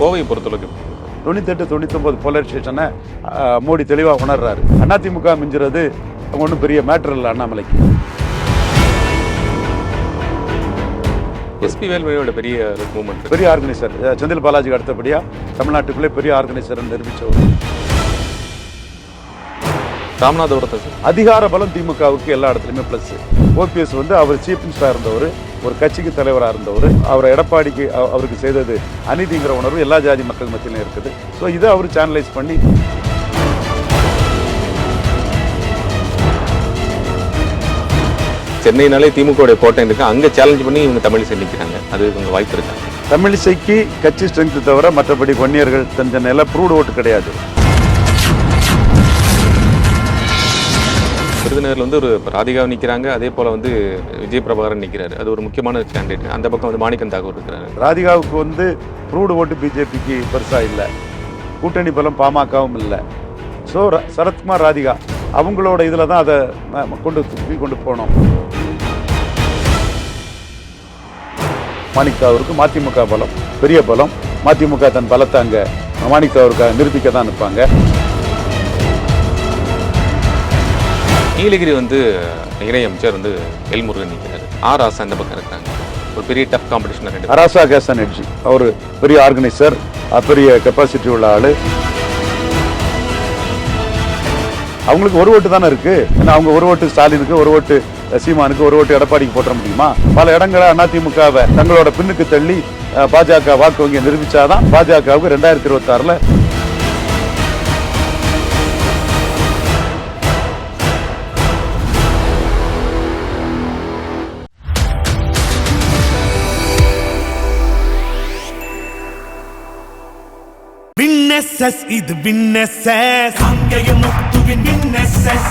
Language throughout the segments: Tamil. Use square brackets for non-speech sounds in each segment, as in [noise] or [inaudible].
கோவையை பொறுத்தளவுக்கு. தொண்ணூத்தெட்டு தொண்ணூத்தொம்பது போலரைசேஷனை மோடி தெளிவாக உணர்றாரு. அதிமுக மிஞ்சுறது ஒன்றும் பெரிய மேட்டர் இல்லை அண்ணாமலைக்கு. எஸ்பி வேல்மணியோட பெரிய மூமெண்ட் பெரிய ஆர்கனைசர் செந்தில் பாலாஜிக்கு அடுத்தபடியாக தமிழ்நாட்டுக்குள்ளே பெரிய ஆர்கனைசர் நிரூபித்தவர் ராமநாதபுரத்தை அதிகார பலம் திமுகவுக்கு எல்லா இடத்துலையுமே ப்ளஸ் ஓபிஎஸ் வந்து அவர் சீஃப் மினிஸ்டராக இருந்தவர். ஒரு கட்சிக்கு தலைவராக இருந்தவர் அவரை எடப்பாடிக்கு அவ- அவருக்கு செய்தது அநீதிங்கிற உணர்வு எல்லா ஜாதி மக்கள் மத்தியிலும் இருக்குது. ஸோ இதை அவர் சேனலைஸ் பண்ணி சென்னைனாலே திமுக கோட்டை இருக்கு. அங்க சேலஞ்ச் பண்ணி இவங்க தமிழிசை நிற்கிறாங்க அது கொஞ்சம் வாய்ப்பு இருக்கா? தமிழிசைக்கு கட்சி ஸ்ட்ரென்த் தவிர மற்றபடி வன்னியர்கள் தஞ்ச நில ப்ரூவ்டு ஓட்டு கிடையாது. விருதுநகரில் வந்து ஒரு ராதிகாவும் நிற்கிறாங்க அதே போல் வந்து விஜய் பிரபாகரன் நிற்கிறாரு அது ஒரு முக்கியமான கேண்டிடேட் அந்த பக்கம் வந்து மாணிக்கம் தாக்கூர் இருக்கிறாரு. ராதிகாவுக்கு வந்து ரூடு ஓட்டு பிஜேபிக்கு பெருசாக இல்லை. கூட்டணி பலம் பாமகவும் இல்லை. ஸோ சரத்குமார் ராதிகா அவங்களோட இதில் தான் அதை கொண்டு தூக்கி கொண்டு போனோம். மாணிக்காவிற்கு மதிமுக பலம் பெரிய பலம். மதிமுக தன் பலத்தை அங்கே மாணிக்காவிற்காக நிரூபிக்க தான் நிற்பாங்க. நீலகிரி வந்து இணை அமைச்சர் வந்து எல்முருகன் முருகன் ஆர் ஆசா இந்த பக்கம் இருக்கிறாங்க ஒரு பெரிய டஃப் காம்படிஷன் ரெண்டு அராசா கேசன் எட்ஜி அவர் பெரிய ஆர்கனைசர் பெரிய கெப்பாசிட்டி உள்ள ஆளு. அவங்களுக்கு ஒரு ஓட்டு தானே இருக்கு? ஏன்னா அவங்க ஒரு ஓட்டு ஸ்டாலினுக்கு ஒரு ஓட்டு சீமானுக்கு ஒரு ஓட்டு எடப்பாடிக்கு போட்டுற முடியுமா? பல இடங்களை அதிமுகவை தங்களோட பின்னுக்கு தள்ளி பாஜக வாக்கு வங்கி நிரூபிச்சாதான் பாஜகவுக்கு ரெண்டாயிரத்தி இருபத்தி ஆறுல விண்ணெஸ்எஸ் இது விண்ணெஸ்எஸ் காங்கேயம் முத்துவின் விண்ணெஸ்எஸ்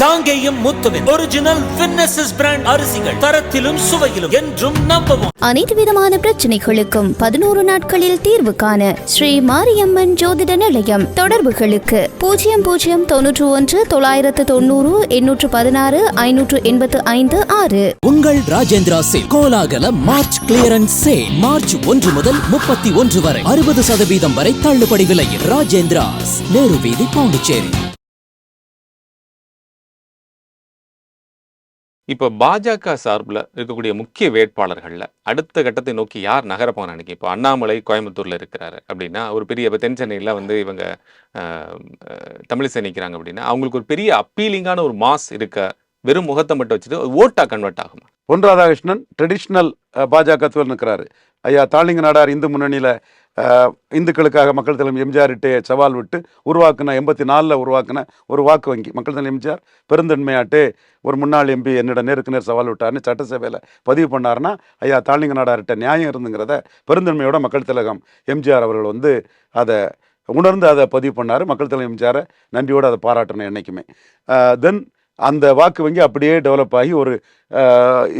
காங்கேயம் முத்துவின் ஒரிஜினல் வின்னசஸ் பிராண்ட் அரிசிகள் தரத்திலும் சுவையிலும் என்றும் நம்பவும். அனைத்து விதமான பிரச்சனைகளுக்கும் பதினோரு நாட்களில் தீர்வு காண ஸ்ரீ மாரியம்மன் ஜோதிட நிலையம் தொடர்புகளுக்கு பூஜ்ஜியம் பூஜ்ஜியம் தொன்னூற்று ஒன்று தொள்ளாயிரத்து தொண்ணூறு எண்ணூற்று பதினாறு ஐநூற்று எண்பத்து ஐந்து ஆறு. உங்கள் ராஜேந்திரா சேல் கோலாகல மார்ச் கிளியரன்ஸ் சேல் மார்ச் ஒன்று முதல் முப்பத்தி ஒன்று வரை அறுபது சதவீதம் வரை தள்ளுபடி விலையில் ராஜேந்திராஸ் நேரு வீதி பாண்டிச்சேரி. இப்போ பாஜக சார்பில் இருக்கக்கூடிய முக்கிய வேட்பாளர்களில் அடுத்த கட்டத்தை நோக்கி யார் நகரப்பாங்க நினைக்க இப்போ அண்ணாமலை கோயம்புத்தூரில் இருக்கிறாரு அப்படின்னா ஒரு பெரிய இப்போ தென் சென்னையில் வந்து இவங்க தமிழிசை நிற்கிறாங்க அப்படின்னா அவங்களுக்கு ஒரு பெரிய அப்பீலிங்கான ஒரு மாஸ் இருக்க வெறும் முகத்தை மட்டும் வச்சுட்டு ஓட்டா கன்வெர்ட் ஆகுமா? பொன் ராதாகிருஷ்ணன் ட்ரெடிஷ்னல் பாஜக தோல் நிற்கிறாரு ஐயா தாளிங்க நாடார் இந்து முன்னணியில் இந்துக்களுக்காக மக்கள் தலைவர் எம்ஜிஆர்கிட்டே சவால் விட்டு உருவாக்குன எண்பத்தி நாலில் உருவாக்குன ஒரு வாக்கு வங்கி. மக்கள் தலைமை எம்ஜிஆர் பெருந்தன்மையாட்டு ஒரு முன்னாள் எம்பி என்னிடம் நேருக்கு நேர் சவால் விட்டார்னு சட்டசபையில் பதிவு பண்ணாருன்னா ஐயா தாளிங்க நாடார்கிட்ட நியாயம் இருந்துங்கிறத பெருந்தன்மையோட மக்கள் திலகம் எம்ஜிஆர் அவர்கள் வந்து அதை உணர்ந்து அதை பதிவு பண்ணார். மக்கள் தலைமை எம்ஜிஆரை நன்றியோடு அதை பாராட்டணும் என்றைக்குமே தென் அந்த வாக்கு வங்கி அப்படியே டெவலப் ஆகி ஒரு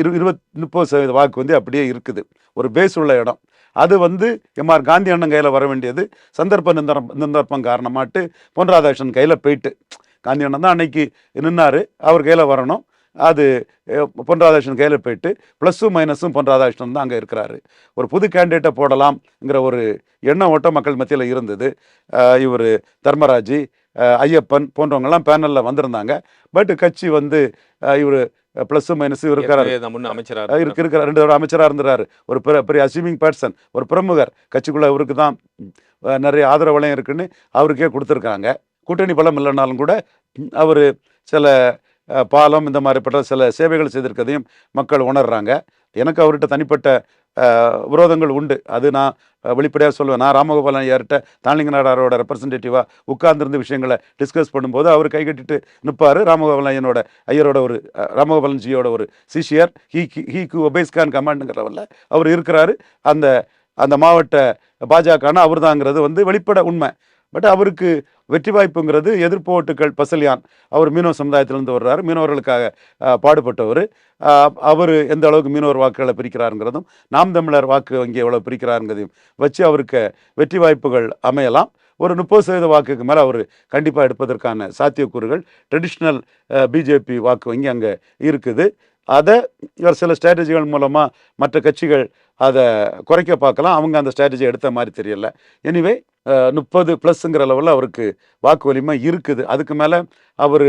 இரு இருபத் முப்பது சதவீத வாக்கு வந்து அப்படியே இருக்குது. ஒரு பேஸ் உள்ள இடம். அது வந்து எம்ஆர் காந்தி அண்ணன் கையில் வர வேண்டியது. சந்தர்ப்ப நிந்தரம் நிந்தர்ப்பம் காரணமாட்டு பொன் ராதாகிருஷ்ணன் கையில் போயிட்டு காந்தி அண்ணன் தான் அன்னைக்கு நின்னார் அவர் கையில் வரணும். அது பொன் ராதாகிருஷ்ணன் கையில் போயிட்டு ப்ளஸ்ஸும் மைனஸும் பொன் ராதாகிருஷ்ணன் தான் அங்கே இருக்கிறாரு. ஒரு புது கேண்டிடேட்டை போடலாம்ங்கிற ஒரு எண்ண ஓட்டம் மக்கள் மத்தியில் இருந்தது. இவர் தர்மராஜ் ஐயப்பன் போன்றவங்கெல்லாம் பேனலில் வந்திருந்தாங்க. பட் கட்சி வந்து இவர் ப்ளஸ்ஸு மைனஸும் இருக்கிறாரு ஏற்கனவே நான் முன்ன அமைச்சரா அஹ் இருக்கு இருக்கிற ரெண்டு அமைச்சராக இருந்துறாரு. ஒரு பெரிய பெரிய அசீவிங் பர்சன் ஒரு பிரமுகர். கட்சிக்குள்ள அவருக்கு தான் நிறைய ஆதரவு வளையம் இருக்குன்னு அவருக்கே கொடுத்துருக்காங்க. கூட்டணி பலம் இல்லைனாலும் கூட அவர் சில பாலம் இந்த மாதிரிப்பட்ட சில சேவைகள் செய்திருக்கதையும் மக்கள் உணர்றாங்க. எனக்கு அவர்கிட்ட தனிப்பட்ட விரோதங்கள் உண்டு. அது நான் வெளிப்படையாக சொல்லுவேன் நான் ராமகோபாலன் ஐயார்கிட்ட தாளிங்க நாடாரோட ரெப்ரசன்டேட்டிவாக உட்கார்ந்திருந்த விஷயங்களை டிஸ்கஸ் பண்ணும்போது அவர் கைகட்டிட்டு நிற்பார் ராமகோபாலன் ஐயனோட ஐயரோட ஒரு ராமகோபாலன் ஜியோட ஒரு சிஷியர். ஹீ ஹீ கு ஒபேஸ்கான் கமாண்டுங்கிறவரில் அவர் இருக்கிறாரு. அந்த அந்த மாவட்ட பாஜகனா அவர் தாங்கிறது வந்து வெளிப்பட உண்மை. பட் அவருக்கு வெற்றி வாய்ப்புங்கிறது எதிர்ப்பு ஓட்டுகள் பசலியான். அவர் மீனவ சமுதாயத்திலிருந்து வர்றாரு. மீனவர்களுக்காக பாடுபட்டவர். அவர் எந்த அளவுக்கு மீனவர் வாக்குகளை பிரிக்கிறாருங்கிறதும் நாம் தமிழர் வாக்கு வங்கி எவ்வளோ பிரிக்கிறாருங்கிறதையும் வச்சு அவருக்கு வெற்றி வாய்ப்புகள் அமையலாம். ஒரு முப்பது சதவீத வாக்குக்கு மேலே அவர் கண்டிப்பாக எடுப்பதற்கான சாத்தியக்கூறுகள் ட்ரெடிஷ்னல் பிஜேபி வாக்கு வங்கி அங்கே இருக்குது. அதை இவர் சில ஸ்ட்ராட்டஜிகள் மூலமாக மற்ற கட்சிகள் அதை குறைக்க பார்க்கலாம். அவங்க அந்த ஸ்ட்ராட்டஜி எடுத்த மாதிரி தெரியல. எனிவே முப்பது ப்ளஸ்ங்கிற லெவலில் அவருக்கு வாக்கு வலிமை இருக்குது. அதுக்கு மேலே அவர்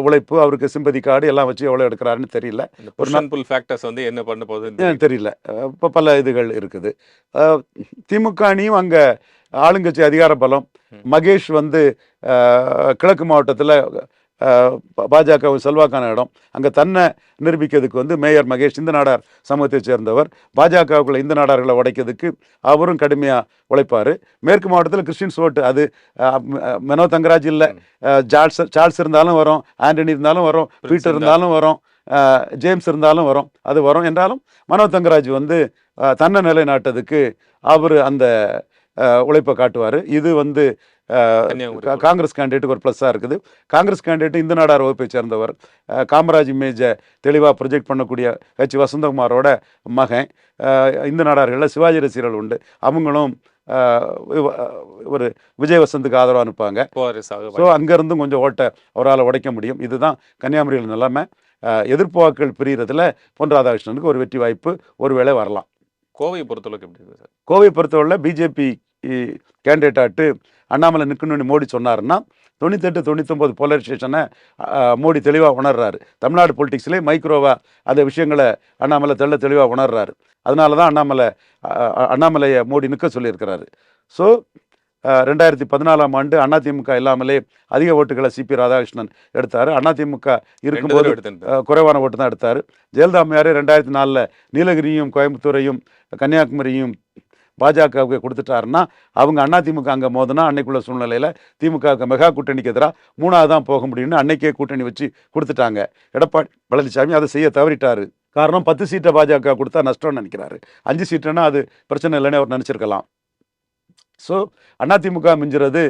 உழைப்பு அவருக்கு சிம்பதி கார்டு எல்லாம் வச்சு எவ்வளோ எடுக்கிறாருன்னு தெரியல. ஒரு புஷ் அண்ட் புல் ஃபேக்டர்ஸ் வந்து என்ன பண்ண போகுது தெரியல. இப்போ பல இதுகள் இருக்குது. திமுக அணியும் அங்கே ஆளுங்கட்சி அதிகார பலம். மகேஷ் வந்து கிழக்கு மாவட்டத்தில் பாஜக செல்வாக்கான இடம். அங்கே தன்னை நிரூபிக்கிறதுக்கு வந்து மேயர் மகேஷ் இந்த நாடார் சமூகத்தைச் சேர்ந்தவர். பாஜகவுக்குள்ள இந்த நாடார்களை உடைக்கிறதுக்கு அவரும் கடுமையாக உழைப்பார். மேற்கு மாவட்டத்தில் கிறிஸ்டின்ஸ் ஓட்டு அது மெனோ தங்கராஜ் இல்லை. ஜார்ஸ் சார்ல்ஸ் இருந்தாலும் வரும் ஆண்டனி இருந்தாலும் வரும் பீட்டர் இருந்தா- இருந்தாலும் வரும் ஜேம்ஸ் இருந்தாலும் வரும் அது வரும். என்றாலும் மனோ தங்கராஜ் வந்து தன்னை நிலைநாட்டதுக்கு அவர் அந்த உழைப்பை காட்டுவார். இது வந்து காங்கிரஸ் கேண்டிடேட்டுக்கு ஒரு ப்ளஸ்ஸாக இருக்குது. காங்கிரஸ் கேண்டிடேட் இந்து நாடார் வகுப்பை சேர்ந்தவர். காமராஜ் இமேஜை தெளிவாக ப்ரொஜெக்ட் பண்ணக்கூடிய கட்சி வசந்தகுமாரோட மகன். இந்து நாடார்களில் சிவாஜி ரசிகர்கள் உண்டு. அவங்களும் ஒரு விஜய் வசந்துக்கு ஆதரவாக அனுப்பாங்க ஸோ அங்கேருந்தும் கொஞ்சம் ஓட்டை அவரால் உடைக்க முடியும். இதுதான் கன்னியாகுமரியில் நிலைமை. எதிர்ப்பு வாக்குகள் பிரிகிறதுல பொன் ராதாகிருஷ்ணனுக்கு ஒரு வெற்றி வாய்ப்பு. ஒருவேளை வரலாம். கோவையை பொறுத்தளவுக்கு எப்படி சார்? கோவை பொறுத்தவரை பிஜேபி கேண்டிடேட்டாட்டு அண்ணாமலை நிற்கணும்னு மோடி சொன்னாருன்னா தொண்ணூத்தெட்டு தொண்ணூத்தொம்பது போலரைசேஷனை மோடி தெளிவாக உணர்றாரு. தமிழ்நாடு பொலிட்டிக்ஸ்லேயே மைக்ரோவா அந்த விஷயங்களை அண்ணாமலை தெள்ள தெளிவாக உணர்றாரு. அதனால தான் அண்ணாமலை அண்ணாமலையை மோடி நிற்க சொல்லியிருக்கிறாரு. ஸோ ரெண்டாயிரத்தி பதினாலாம் ஆண்டு அதிமுக இல்லாமலே அதிக ஓட்டுகளை சிபி ராதாகிருஷ்ணன் எடுத்தார். அதிமுக இருக்கும்போது குறைவான ஓட்டு தான் எடுத்தார். ஜெயலலிதா அம்மையார் ரெண்டாயிரத்தி நாலில் நீலகிரியும் கோயம்புத்தூரையும் கன்னியாகுமரியும் பாஜகவுக்கு கொடுத்துட்டாருன்னா அவங்க அண்ணா திமுக அங்கே மோதுனா அன்னைக்குள்ள சூழ்நிலையில் திமுகவுக்கு மெகா கூட்டணிக்கு எதிராக மூணாவது தான் போக முடியும்னு அன்னைக்கே கூட்டணி வச்சு கொடுத்துட்டாங்க. எடப்பாடி பழனிசாமி அதை செய்ய தவறிட்டாரு. காரணம் பத்து சீட்டை பாஜக கொடுத்தா நஷ்டம்னு நினைக்கிறாரு. அஞ்சு சீட்டுன்னா அது பிரச்சனை இல்லைன்னு அவர் நினச்சிருக்கலாம். ஸோ அதிமுக மிஞ்சுறது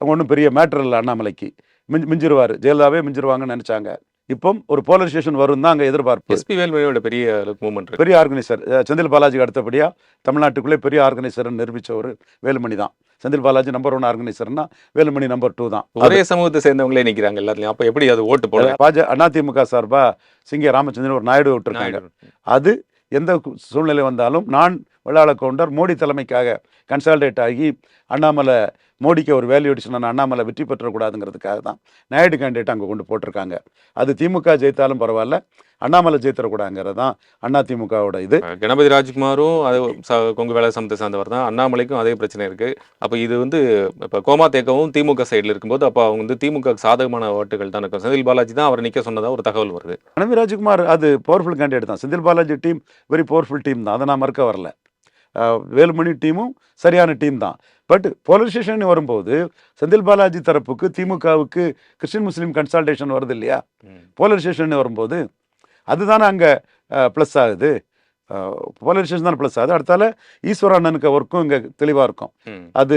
ஒன்றும் பெரிய மேட்டர் இல்லை அண்ணாமலைக்கு. மிஞ்சி மிஞ்சிருவார். ஜெயலலிதாவே மிஞ்சிருவாங்கன்னு நினச்சாங்க. இப்போ ஒரு போலரைசேஷன் வரும் தான் அங்கே எதிர்பார்ப்பு. எஸ்பி வேல்மணியோட பெரிய இருக்கு. பெரிய ஆர்கனைசர் செந்தில் பாலாஜிக்கு அடுத்தபடியாக தமிழ்நாட்டுக்குள்ளே பெரிய ஆர்கனைசர்னு நிரூபித்த ஒரு வேலுமணி தான். செந்தில் பாலாஜி நம்பர் ஒன் ஆர்கனைசர்னா வேலுமணி நம்பர் டூ தான். ஒரே சமூகத்தை சேர்ந்தவங்களே நிக்கிறாங்க எல்லாத்துலயும். அப்ப எப்படி அது ஓட்டு போட? பாஜ அதிமுக சார்பா சிங்க ராமச்சந்திரன் ஒரு நாயுடு விட்டுருக்காங்க. அது எந்த சூழ்நிலை வந்தாலும் நான் வெள்ளாள கவுண்டர் மோடி தலைமைக்காக கன்சால்டேட் ஆகி அண்ணாமலை மோடிக்கு ஒரு வேல்யூ அண்ணாமலை வெற்றி பெற்றக்கூடாதுங்கிறதுக்காக தான் நாயுடு கேண்டிடேட் அங்கே கொண்டு போட்டிருக்காங்க. அது திமுக ஜெயித்தாலும் பரவாயில்ல அண்ணாமலை ஜெயித்தரக்கூடாதுங்கிறது தான் அண்ணா திமுகவோட இது. கணபதி ராஜ்குமாரும் அது ச- கொங்கு வேலை சமத்தை சார்ந்தவர் தான். அண்ணாமலைக்கும் அதே பிரச்சனை இருக்கு. அப்ப இது வந்து இப்ப கோமா தேக்கவும் திமுக சைடுல இருக்கும்போது அப்ப அவங்க வந்து திமுக சாதகமான ஓட்டுகள் தான் இருக்கும் செந்தில் பாலாஜி தான் அவர் நிக்க சொன்னதா ஒரு தகவல் வருது. கணவி ராஜ்குமார் அது பவர்ஃபுல் கேண்டிடேட் தான். Senthil Balaji team very powerful team தான். அதை நான் மறுக்க வரல. வேலுமணி டீமும் சரியான டீம் தான். பட் போலரைசேஷன் வரும்போது செந்தில் பாலாஜி தரப்புக்கு திமுகவுக்கு கிறிஸ்டின் முஸ்லீம் கன்சல்டேஷன் வருது இல்லையா? போலரைசேஷன் வரும்போது அதுதானே அங்கே ப்ளஸ் ஆகுது. போலரைசேஷன் தானே ப்ளஸ் ஆகுது அடுத்தால ஈஸ்வர அண்ணனுக்கு ஒர்க்கும் இங்கே தெளிவாக இருக்கும். அது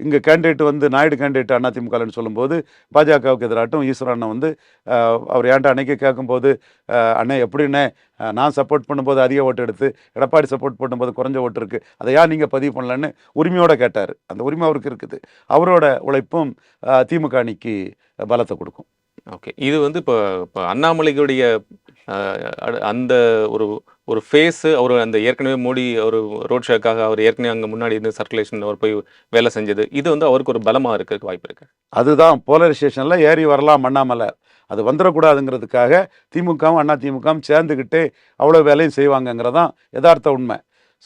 இங்கே கேண்டிடேட் வந்து நாயுடு கேண்டிடேட் அதிமுகன்னு சொல்லும்போது பாஜகவுக்கு எதிராட்டும் ஈஸ்வர அண்ணன் வந்து அவர் ஏன்டா அன்னைக்கு கேட்கும்போது அண்ணன் எப்படிண்ணே? அஹ், நான் சப்போர்ட் பண்ணும்போது அதிக ஓட்டு எடுத்து எடப்பாடி சப்போர்ட் பண்ணும்போது குறைஞ்ச ஓட்டு இருக்குது அதை ஏன் நீங்கள் பதிவு பண்ணலன்னு உரிமையோட கேட்டார். அந்த உரிமை அவருக்கு இருக்குது. அவரோட உழைப்பும் திமுக அணிக்கு பலத்தை கொடுக்கும். ஓகே. இது வந்து இப்போ இப்போ அடு- அந்த ஒரு ஒரு ஃபேஸ் அவர் அந்த ஏற்கனவே மோடி ஒரு ரோட் ஷோக்காக அவர் ஏற்கனவே அங்கே முன்னாடி இருந்து சர்க்குலேஷன் அவர் போய் வேலை செஞ்சது. இது வந்து அவருக்கு ஒரு பலமா இருக்கிறதுக்கு வாய்ப்பு இருக்கு. அதுதான் போலரைசேஷனில் ஏறி வரலாம் அண்ணாமலை. அது வந்துடக்கூடாதுங்கிறதுக்காக திமுகவும் அண்ணா திமுகவும் சேர்ந்துக்கிட்டு அவ்வளோ வேலையும் செய்வாங்கங்கிறதான் யதார்த்த உண்மை.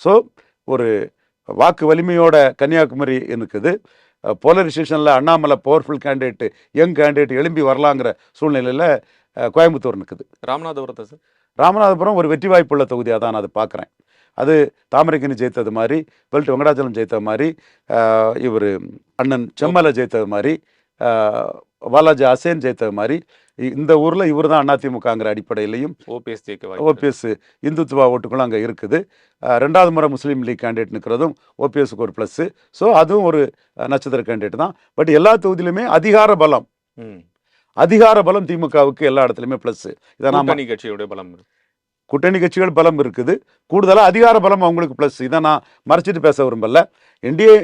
ஸோ ஒரு வாக்கு வலிமையோட கன்னியாகுமரி இருக்குது. போலரைசேஷனில் Annamalai powerful candidate young candidate எழும்பி வரலாங்கிற சூழ்நிலையில் கோயம்புத்தூர் நிற்குது ராமநாதபுரத்தை சார்? ராமநாதபுரம் ஒரு வெற்றி வாய்ப்புள்ள தொகுதியாக தான் நான் அது பார்க்குறேன் அது தாமரைக்கனி ஜெயித்தது மாதிரி பெல்ட் வெங்கடாச்சலம் ஜெயித்தது மாதிரி இவர் அண்ணன் செம்மலை ஜெயித்தது மாதிரி பாலாஜி அசேன் ஜெயித்தது மாதிரி இந்த ஊரில் இவர் தான் அதிமுகங்கிற அடிப்படையிலையும் ஓபிஎஸ் ஜெயிக்க வாய்ப்பு. ஓபிஎஸ் இந்துத்துவா ஓட்டுகளும் அங்கே இருக்குது ரெண்டாவது முறை முஸ்லீம் லீக் கேண்டிடேட் நிற்கிறதும் ஓபிஎஸ்க்கு ஒரு ப்ளஸ்ஸு ஸோ அதுவும் ஒரு நட்சத்திர கேண்டிடேட் தான் பட் எல்லா தொகுதியிலுமே அதிகார பலம். அதிகார பலம் திமுகவுக்கு எல்லா இடத்துலையுமே ப்ளஸ்ஸு இதை நாம கூட்டணி கட்சியோட பலம். கூட்டணி கட்சிகள் பலம் இருக்குது. கூடுதலாக அதிகார பலம் அவங்களுக்கு ப்ளஸ் இதை நான் மறைச்சிட்டு பேச விரும்பல. என்டிஏ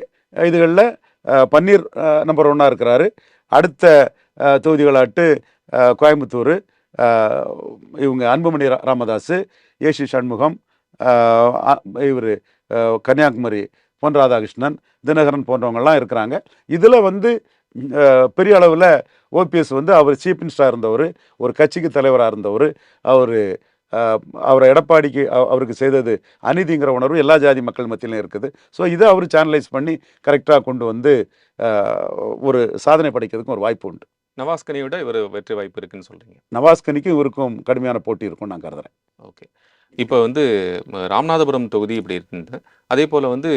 இதுகளில் பன்னீர் நம்பர் ஒன்னாக இருக்கிறாரு. அடுத்த தொகுதிகளாட்டு கோயம்புத்தூர் இவங்க அன்புமணி ராமதாஸ் ஏசி சண்முகம் இவர் கன்னியாகுமரி பொன் ராதாகிருஷ்ணன் தினகரன் போன்றவங்கெல்லாம் இருக்கிறாங்க. இதில் வந்து பெரிய அளவில் ஓபிஎஸ் வந்து அவர் சீஃப் மினிஸ்டராக இருந்தவர் ஒரு கட்சிக்கு தலைவராக இருந்தவர். அவர் அவரை எடப்பாடிக்கு அவ- அவருக்கு செய்தது அநீதிங்கிற உணர்வு எல்லா ஜாதி மக்கள் மத்தியிலும் இருக்குது. ஸோ இதை அவர் சேனலைஸ் பண்ணி கரெக்டாக கொண்டு வந்து ஒரு சாதனை படைக்கிறதுக்கும் ஒரு வாய்ப்பு உண்டு. நவாஸ் கனியோட இவர் வெற்றி வாய்ப்பு இருக்குன்னு சொல்றீங்க. நவாஸ்கனிக்கும் இவருக்கும் கடுமையான போட்டி இருக்கும்னு நான் கருதுறேன். ஓகே. இப்போ வந்து ராமநாதபுரம் தொகுதி இப்படி இருக்குது அதே போல் வந்து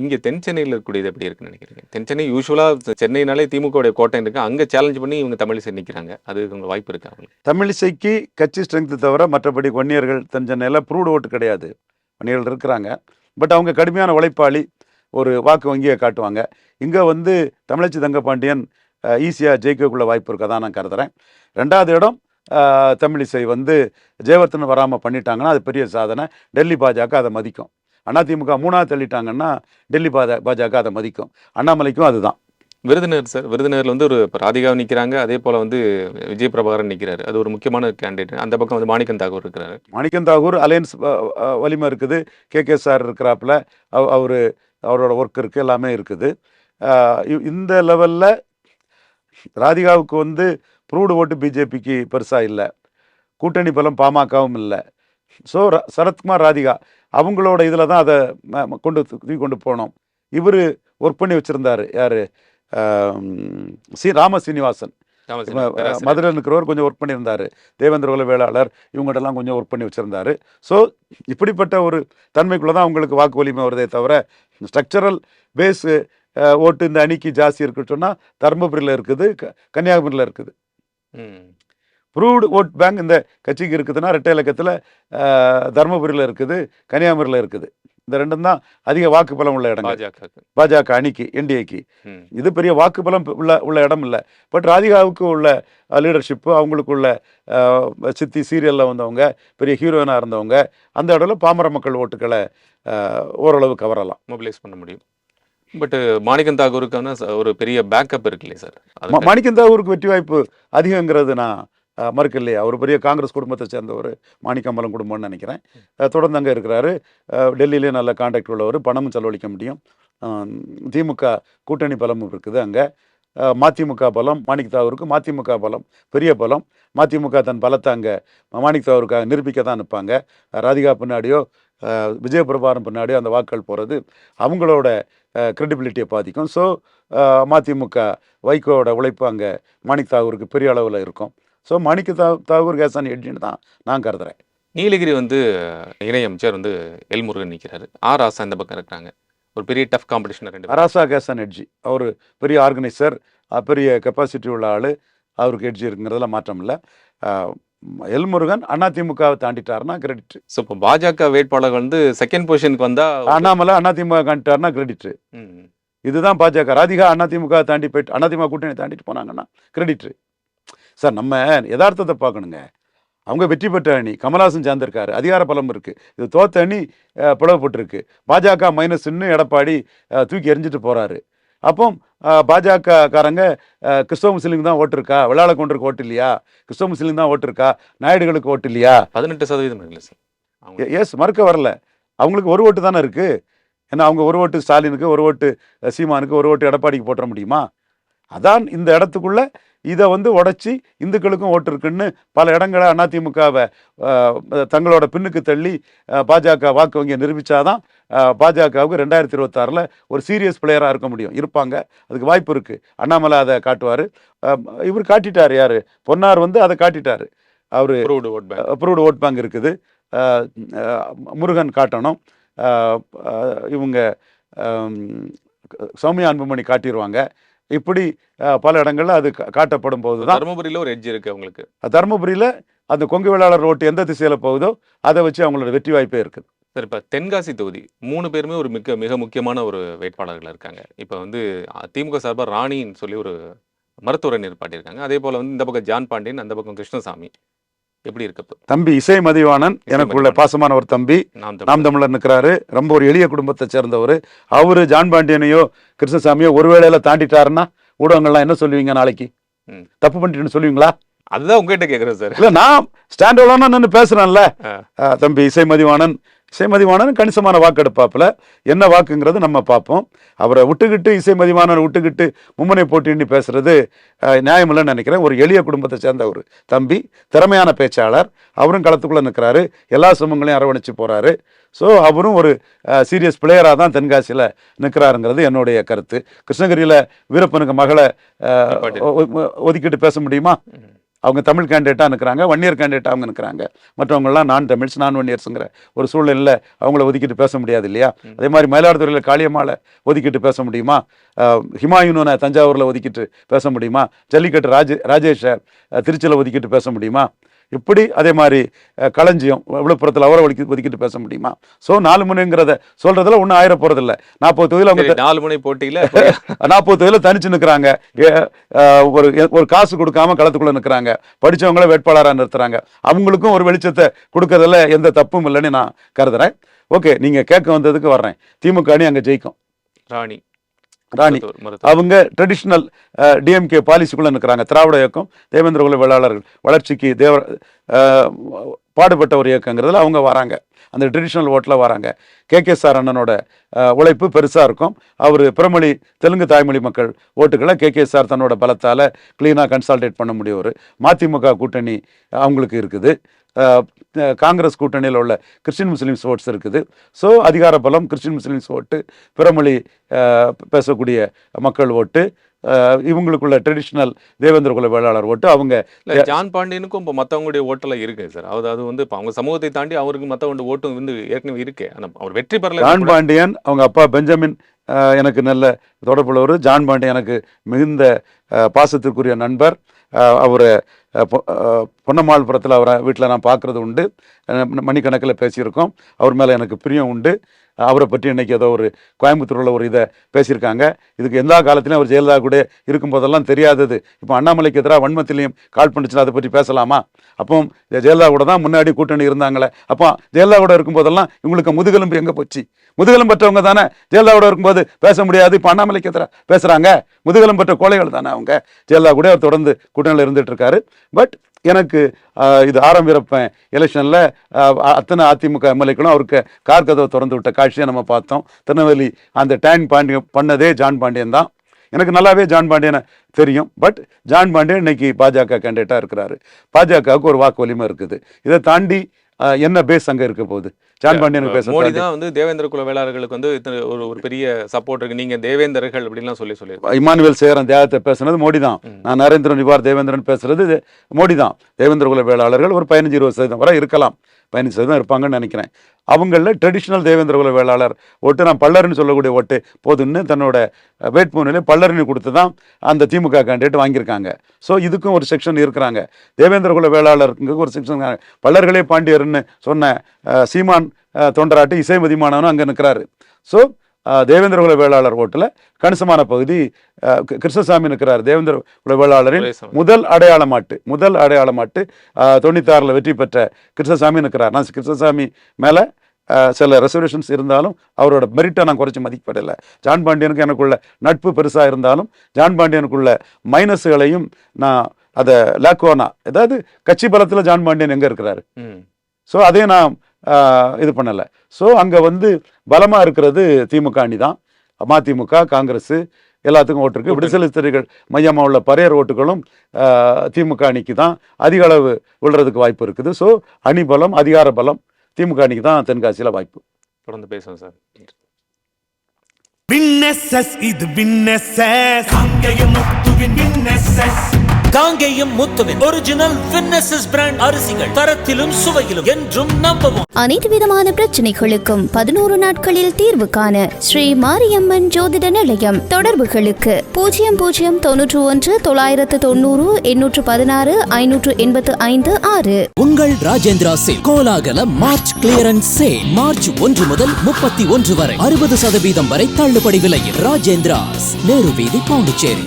இங்கே தென் சென்னையில் இருக்கக்கூடியது எப்படி இருக்குன்னு நினைக்கிறீங்க? தென் சென்னை யூஸ்வலாக சென்னைனாலே திமுகவுடைய கோட்டை இருக்குது அங்கே சேலஞ்ச் பண்ணி இவங்க தமிழிசை நிற்கிறாங்க அது உங்களுக்கு வாய்ப்பு இருக்கா அவங்களுக்கு? தமிழிசைக்கு கட்சி ஸ்ட்ரென்த்து தவிர மற்றபடி வன்னியர்கள் தென் சென்னையில் ப்ரூவ்டு ஓட்டு கிடையாது. வன்னியர்கள் இருக்கிறாங்க. பட் அவங்க கடுமையான உழைப்பாளி. ஒரு வாக்கு வங்கியை காட்டுவாங்க. இங்கே வந்து தமிழச்சி தங்கபாண்டியன் ஈஸியாக ஜெயிக்கக்குள்ள வாய்ப்பு இருக்கதான் நான் கருதுகிறேன் ரெண்டாவது இடம் தமிழிசை வந்து ஜெயவர்த்தன் வராமல் பண்ணிட்டாங்கன்னா அது பெரிய சாதனை. டெல்லி பாஜக அதை மதிக்கும். அதிமுக மூணாவது தள்ளிட்டாங்கன்னா டெல்லி பாஜ பாஜக அதை மதிக்கும். அண்ணாமலைக்கும் அதுதான். விருதுநகர் சார் விருதுநகர்ல வந்து ஒரு இப்ப ராதிகா நிற்கிறாங்க அதே போல் வந்து விஜய் பிரபாகரன் நிற்கிறாரு அது ஒரு முக்கியமான கேண்டிடேட் அந்த பக்கம் வந்து மாணிக்கம் தாக்கூர் இருக்கிறாரு. மாணிக்கம் தாகூர் அலையன்ஸ் வலிமை இருக்குது. கே கே சார் இருக்கிறாப்புல அவர் அவரோட ஒர்க் இருக்குது எல்லாமே இருக்குது. இந்த லெவலில் ராதிகாவுக்கு வந்து ப்ரூவ்டு ஓட்டு பிஜேபிக்கு பெருசாக இல்லை. கூட்டணி பலம் பாமகவும் இல்லை. ஸோ சரத்குமார் ராதிகா அவங்களோட இதில் தான் அதை கொண்டு தூக்கி கொண்டு போனோம். இவர் ஒர்க் பண்ணி வச்சுருந்தார். யார்? சி ராம சீனிவாசன். மதுரையில் இருக்கிறவர் கொஞ்சம் ஒர்க் பண்ணியிருந்தாரு. தேவேந்திர குல வேளாளர் இவங்கள்ட்டெல்லாம் கொஞ்சம் ஒர்க் பண்ணி வச்சுருந்தாரு. ஸோ இப்படிப்பட்ட ஒரு தன்மைக்குள்ளே தான் அவங்களுக்கு வாக்கு வலிமை வருதே தவிர ஸ்ட்ரக்சரல் பேஸு ஓட்டு இந்த அணிக்கு ஜாஸ்தி இருக்குன்னு சொன்னால் தருமபுரியில் இருக்குது கன்னியாகுமரியில் இருக்குது. ப்ரூவ்டு ஓட் பேங்க் இந்த கட்சிக்கு இருக்குதுன்னா ரெட்டை இலக்கத்தில் தருமபுரியில் இருக்குது கன்னியாகுமரியில் இருக்குது. இந்த ரெண்டும் தான் அதிக வாக்கு பலம் உள்ள இடங்கள். பாஜகவுக்கு. பாஜக அணிக்கு என்டிஏக்கு. இது பெரிய வாக்கு பலம் உள்ள உள்ள இடம் இல்லை. பட் ராதிகாவுக்கு உள்ள லீடர்ஷிப்பு அவங்களுக்கு உள்ள சித்தி சீரியலில் வந்தவங்க பெரிய ஹீரோயினாக இருந்தவங்க அந்த இடத்துல பாமர மக்கள் ஓட்டுகளை ஓரளவு கவரலாம். மொபிலைஸ் பண்ண முடியும். பட் மாணிக்கம் தாக்கூருக்கான ச- ஒரு பெரிய பேக்கப் இருக்கு இல்லையா சார். அது ம- மாணிக்கந்தாவூருக்கு வெற்றி வாய்ப்பு அதிகங்கிறது நான் மறுக்கலையா. அவர் பெரிய காங்கிரஸ் குடும்பத்தை சேர்ந்தவர் மாணிக்கம்பலம் குடும்பம்னு நினைக்கிறேன். தொடர்ந்து அங்கே இருக்கிறாரு. டெல்லியிலே நல்ல கான்டாக்ட் உள்ளவர் பணமும் செலவழிக்க முடியும். திமுக கூட்டணி பலமும் இருக்குது அங்கே. மதிமுக பலம் மாணிக் தாவூருக்கு மதிமுக பலம் பெரிய பலம். மதிமுக தன் பலத்தை அங்கே மாணிக் தாவூருக்காக நிரூபிக்க தான் நிற்பாங்க. ராதிகா பின்னாடியோ விஜயபிரபாரம் பின்னாடியோ அந்த வாக்குகள் போகிறது அவங்களோட கிரெடிபிலிட்டியை பாதிக்கும். ஸோ மதிமுக வைகோவோட உழைப்பு அங்கே மாணிக் தாகூருக்கு பெரிய அளவில் இருக்கும். ஸோ மாணிக்க தா தாகூர் கேசான் எட்ஜின்னு தான் நான் கருதுறேன். நீலகிரி வந்து இணை அமைச்சர் வந்து எல் முருகன் நிற்கிறாரு ஆர் ஆசா இந்த பக்கம் இருக்கிறாங்க. ஒரு பெரிய டஃப் காம்படிஷன் ரெண்டு பேரும். அராசா கேசான் எட்ஜி அவர் பெரிய ஆர்கனைசர் பெரிய கெப்பாசிட்டி உள்ள ஆள். அவருக்கு எட்ஜி இருக்குங்கிறதுல மாற்றம் இல்லை. எல் முருகன் அதிமுகவை தாண்டிட்டாருன்னா கிரெடிட் ஸோ இப்போ பாஜக வேட்பாளர் வந்து செகண்ட் பொசிஷனுக்கு வந்தா அண்ணாமலை அதிமுக காண்டிட்டாருன்னா கிரெடிட். இதுதான் பாஜக. ராதிகா அதிமுக தாண்டி போயிட்டு அதிமுக கூட்டணி தாண்டிட்டு போனாங்கன்னா கிரெடிட் சார் நம்ம யதார்த்தத்தை பார்க்கணுங்க. அவங்க வெற்றி பெற்ற அணி. கமலஹாசன் சேர்ந்திருக்காரு. அதிகார பலம் இருக்கு. இது தோத்த அணி பிளவுபட்டிருக்கு பாஜக மைனஸ்ன்னு எடப்பாடி தூக்கி எறிஞ்சிட்டு போறாரு. அப்போ பாஜக காரங்க கிறிஸ்தவ முஸ்லீம் தான் ஓட்டு இருக்கா? வெள்ளாள கொண்டருக்கு ஓட்டு இல்லையா? கிறிஸ்தவ முஸ்லீம் தான் ஓட்டு இருக்கா? நாயுடுகளுக்கு ஓட்டு இல்லையா? பதினெட்டு சதவீதம் இருக்குல்ல சார் எஸ் மறுக்க வரல. அவங்களுக்கு ஒரு ஓட்டு தானே இருக்கு? ஏன்னா அவங்க ஒரு ஓட்டு ஸ்டாலினுக்கு ஒரு ஓட்டு சீமானுக்கு ஒரு ஓட்டு எடப்பாடிக்கு போட்டுற முடியுமா? அதான் இந்த இடத்துக்குள்ள இதை வந்து உடைச்சி இந்துக்களுக்கும் ஓட்டு இருக்குன்னு பல இடங்களை அதிமுகவை தங்களோட பின்னுக்கு தள்ளி பாஜக வாக்கு வங்கியை நிரூபிச்சாதான் அஹ், பாஜகவுக்கு ரெண்டாயிரத்தி இருபத்தாறில் ஒரு சீரியஸ் பிளேயராக இருக்க முடியும். இருப்பாங்க. அதுக்கு வாய்ப்பு இருக்குது அண்ணாமலை அதை காட்டுவார். இவர் காட்டிட்டார் யார்? பொன்னார் வந்து அதை காட்டிட்டார். அவர். Approved vote bank. இருக்குது. முருகன் காட்டணும். இவங்க சௌமியா அன்புமணி காட்டிடுவாங்க இப்படி பல இடங்கள்ல அது காட்டப்படும் போது தான் தருமபுரியில ஒரு எட்ஜ் இருக்கு அவங்களுக்கு தருமபுரியில் அந்த கொங்கு வேளாளர் ஓட்டு எந்த திசையில் போகுதோ அதை வச்சு அவங்களோட வெற்றி வாய்ப்பே இருக்குது சார் இப்போ தென்காசி தொகுதி மூணு பேருமே ஒரு மிக மிக முக்கியமான ஒரு வேட்பாளர்கள் இருக்காங்க. இப்போ வந்து திமுக சார்பாக ராணின்னு சொல்லி ஒரு மருத்துவரை நிற்பாட்டியிருக்காங்க அதே போல் வந்து இந்த பக்கம் ஜான் பாண்டியன் அந்த பக்கம் கிருஷ்ணசாமி. எப்படி இருக்கு தம்பி இசை மதிவாணன் எனக்குள்ள. பாசமான ஒரு தம்பி நாம் தமிழர். நிற்கிறாரு ரொம்ப ஒரு எளிய குடும்பத்தை சேர்ந்தவர் அவரு ஜான் பாண்டியனையோ கிருஷ்ணசாமியோ ஒரு வேளையில தாண்டிட்டாருன்னா ஊடகங்கள்லாம் என்ன சொல்லுவீங்க நாளைக்கு. தப்பு பண்ணிட்டுன்னு சொல்லுவீங்களா அதுதான் உங்ககிட்ட கேக்குறேன் சார் இல்ல நான் ஸ்டாண்ட் நின்று. ஆ, தம்பி இசை மதிவாணன் இசை மதிவாணன் கணிசமான வாக்கெடுப்பாப்புல. என்ன வாக்குங்கிறது நம்ம பார்ப்போம். அவரை விட்டுக்கிட்டு இசை மதிவாணனை விட்டுக்கிட்டு மும்முனை போட்டின்னு பேசுறது ஆ, நியாயமில்லைன்னு நினைக்கிறேன். ஒரு எளிய குடும்பத்தை சேர்ந்த ஒரு தம்பி திறமையான பேச்சாளர். அவரும் களத்துக்குள்ள நிற்கிறாரு எல்லா சிரமங்களையும் அரவணைச்சு போறாரு. ஸோ அவரும் ஒரு சீரியஸ் பிளேயராக தான் தென்காசியில் நிற்கிறாருங்கிறது என்னுடைய கருத்து. கிருஷ்ணகிரியில் வீரப்பனுக்கு மகளை ஒதுக்கிட்டு பேச முடியுமா? அவங்க தமிழ் கேண்டிடேட்டாக நிற்கிறாங்க வன்னியர் கேண்டிடேட்டாக அவங்க நிற்கிறாங்க மற்றவங்கலாம் நான் தமிழ்ஸ் நான் வன்னியர்ஸுங்கிற ஒரு சூழ்நிலையில் அவங்கள ஒதுக்கிட்டு பேச முடியாது இல்லையா? அதே மாதிரி மயிலாடுதுறையில் காளியம்மாளை ஒதுக்கிட்டு பேச முடியுமா? அஹ், ஹிமாயுனை தஞ்சாவூரில் ஒதுக்கிட்டு பேச முடியுமா? ஜல்லிக்கட்டு ராஜ ராஜேஷை திருச்சியில் ஒதுக்கிட்டு பேச முடியுமா? இப்படி அதே மாதிரி களஞ்சியம் விழுப்புரத்தில் அவரை ஒதுக்கி ஒதுக்கிட்டு பேச முடியுமா? ஸோ நாலு மணிங்கிறத சொல்கிறதுல ஒன்றும் ஆயிர போகிறதில்ல நாற்பது தொகுதியில் அவங்க நாலு முனை போட்டியில [laughs] நாற்பது தொகுதியில் தனிச்சு நிற்கிறாங்க ஒரு ஒரு காசு கொடுக்காம களத்துக்குள்ள நிற்கிறாங்க படிச்சவங்கள வேட்பாளராக நிறுத்துறாங்க. அவங்களுக்கும் ஒரு வெளிச்சத்தை கொடுக்கறதுல எந்த தப்பும் இல்லைன்னு நான் கருதுறேன். ஓகே நீங்க கேட்க வந்ததுக்கு வர்றேன். திமுக அணி அங்க ஜெயிக்கும். ராணி. ராணி. அவங்க ட்ரெடிஷ்னல் டிஎம்கே பாலிசிக்குள்ள நிற்கிறாங்க திராவிட இயக்கம் தேவேந்திர குல வேளாளர்கள் வளர்ச்சிக்கு தேவ பாடுபட்ட ஒரு இயக்கங்கிறதுல அவங்க வராங்க. அந்த ட்ரெடிஷ்னல் ஓட்டில் வராங்க. கே கே சார் அண்ணனோட உழைப்பு பெருசாக இருக்கும். அவர் பிறமொழி தெலுங்கு தாய்மொழி மக்கள் ஓட்டுகளை கே கே சார் தன்னோட பலத்தால் க்ளீனாக கன்சால்டேட் பண்ண முடியும் மதிமுக கூட்டணி அவங்களுக்கு இருக்குது. காங்கிரஸ் கூட்டணியில் உள்ள கிறிஸ்டின் முஸ்லீம்ஸ் ஓட்ஸ் இருக்குது. ஸோ அதிகார பலம் கிறிஸ்டின் முஸ்லீம்ஸ் ஓட்டு பிறமொழி பேசக்கூடிய மக்கள் ஓட்டு இவங்களுக்குள்ள ட்ரெடிஷ்னல் தேவேந்திர குல வேளாளர் ஓட்டு அவங்க ஜான் பாண்டியனுக்கும் இப்போ மத்தவங்களுடைய ஓட்டெல்லாம் இருக்கு சார் அதாவது அது வந்து இப்போ அவங்க சமூகத்தை தாண்டி அவருக்கு மத்தவங்க ஓட்டும் வந்து ஏற்கனவே இருக்கு. ஆனா அவர் வெற்றி பெறல. ஜான் பாண்டியன் அவங்க அப்பா பெஞ்சமின் எனக்கு நல்ல தொடர்புள்ளவர். ஜான் பாண்டே எனக்கு மிகுந்த பாசத்திற்குரிய நண்பர். அவர் பொன்னம்மாள்புரத்தில் அவரை வீட்டில் நான் பார்க்குறது உண்டு. மணிக்கணக்கில் பேசியிருக்கோம். அவர் மேலே எனக்கு பிரியம் உண்டு. அவரை பற்றி இன்றைக்கி ஏதோ ஒரு கோயம்புத்தூரில் ஒரு இதை பேசியிருக்காங்க. இதுக்கு எல்லா காலத்துலையும் அவர் ஜெயலலிதா கூட இருக்கும்போதெல்லாம் தெரியாதது. இப்போ அண்ணாமலைக்கு எதிராக வன்மத்திலையும் கால் பண்ணுச்சுன்னா அதை பற்றி பேசலாமா? அப்போ ஜெயலலிதா கூட தான் முன்னாடி கூட்டணி இருந்தாங்களே. அப்போ ஜெயலலிதா கூட இருக்கும்போதெல்லாம் இவங்களுக்கு முதுகெலும்பு எங்கே போச்சு? முதுகெலும்பு பெற்றவங்க தானே? ஜெயலலிதா கூட இருக்கும்போது பேச முடியாது இப்போ அண்ணாமலைக்கு எதிராக பேசுகிறாங்க முதுகலம் பெற்ற கோழைகள் தானே அவங்க. ஜெயலலிதா கூட அவர் தொடர்ந்து கூட்டணியில் இருந்துட்டு இருக்காரு. பட் எனக்கு இது ஆரம்பிப்பேன் எலெக்ஷனில் அத்தனை அதிமுக எம்எல்ஏக்களும் அவருக்கு கார் கதவை திறந்து விட்ட காட்சியை நம்ம பார்த்தோம். திருநெல்வேலி அந்த டேன் பாண்டியன் பண்ணதே ஜான் பாண்டியன் தான். எனக்கு நல்லாவே ஜான் பாண்டியனை தெரியும். பட் ஜான் பாண்டியன் இன்னைக்கு பாஜக கேண்டிடேட்டாக இருக்கிறாரு. பாஜகவுக்கு ஒரு வாக்கு வலிமை இருக்குது. இதை தாண்டி என்ன பேஸ் அங்கே இருக்க போகுது? ஜான் பாண்டியனுக்கு பேச மோடி தான் வந்து தேவேந்திர குல வேளாளர்களுக்கு வந்து ஒரு ஒரு பெரிய சப்போர்ட் இருக்கு. நீங்க தேவேந்தர்கள் அப்படின்லாம் சொல்லி சொல்லி இமானுவேல் சேரன் தியாகத்தை பேசுனது மோடி தான். நான் நரேந்திரன் நிவார் தேவேந்திரன் பேசுறது மோடி தான். தேவேந்திர குல வேளாளர்கள் ஒரு பதினஞ்சு இருபது சதவீதம் வரை இருக்கலாம். பதினஞ்சு சதவீதம் இருப்பாங்கன்னு நினைக்கிறேன். அவங்களில் ட்ரெடிஷ்னல் தேவேந்திர குல வேளாளர் ஓட்டு நான் பல்லர்னு சொல்லக்கூடிய ஓட்டு போதுன்னு தன்னோட அஹ், வேட்புமனுல பல்லர்னு கொடுத்து தான் அந்த திமுக கேண்டிடேட் வாங்கியிருக்காங்க. ஸோ இதுக்கும் ஒரு செக்ஷன் இருக்கிறாங்க. தேவேந்திர குல வேளாளருக்கு ஒரு செக்ஷன் பல்லர்களே பாண்டியர்னு சொன்ன சீமான் தொண்டராட்டு இசை மதிமானவனும் அங்கே நிற்கிறாரு ஸோ தேவேந்திர குல வேளாளர் ஓட்டில் கணிசமான பகுதி கிருஷ்ணசாமி நிற்கிறார் தேவேந்திர குல வேளாளரின். முதல் அடையாள மாட்டு முதல் அடையாள மாட்டு அஹ், தொண்ணூத்தாறுல வெற்றி பெற்ற கிருஷ்ணசாமி நிற்கிறார் நான் கிருஷ்ணசாமி மேலே சில ரெசர்வேஷன்ஸ் இருந்தாலும் அவரோட மெரிட்டை நான் குறைச்சி மதிக்கப்படலை ஜான் பாண்டியனுக்கு எனக்குள்ள நட்பு பெருசாக இருந்தாலும் ஜான் பாண்டியனுக்குள்ள மைனஸுகளையும் நான் அதை லாக்குவானா அதாவது கட்சி பலத்தில் ஜான் பாண்டியன் எங்கே இருக்கிறாரு? ஸோ அதையும் நான் இது பண்ணலை. ஸோ அங்கே வந்து பலமாக இருக்கிறது திமுக அணி தான் மதிமுக காங்கிரஸ் எல்லாத்துக்கும் ஓட்டு இருக்கு. விடுதலை சிறுத்தைகள் மையமாக உள்ள பரையர் ஓட்டுகளும் திமுக அணிக்கு தான் அதிக அளவு விழுறதுக்கு வாய்ப்பு இருக்குது. ஸோ அணி பலம் அதிகார பலம் திமுக அணிக்கு தான் தென்காசியில் வாய்ப்பு. தொடர்ந்து பேசுவோம் சார். விண்ணெஸ்எஸ் இது விண்ணெஸ்எஸ் காங்கேய முத்துவின் விண்ணெஸ்எஸ் காங்கேயம் முத்துவின் ஒரிஜினல் வின்னசஸ் பிராண்ட் அரிசிகள் தரத்திலும் சுவையிலும் என்றும் நம்பவும். அனைத்து விதமான பிரச்சனைகளுக்கும் பதினோரு நாட்களில் தீர்வு காண ஸ்ரீ மாரியம்மன் ஜோதிட நிலையம் தொடர்புகளுக்கு பூஜ்ஜியம் பூஜ்ஜியம் தொன்னூற்று ஒன்று தொள்ளாயிரத்து தொண்ணூறு எண்ணூற்று பதினாறு ஐநூற்று எண்பத்து ஐந்து ஆறு. உங்கள் ராஜேந்திரா சேல் கோலாகல மார்ச் கிளியரன்ஸ் சேல் மார்ச் ஒன்று முதல் முப்பத்தி ஒன்று வரை அறுபது சதவீதம் வரை தள்ளுபடி விலையில் ராஜேந்திராஸ் நேரு வீதி பாண்டிச்சேரி.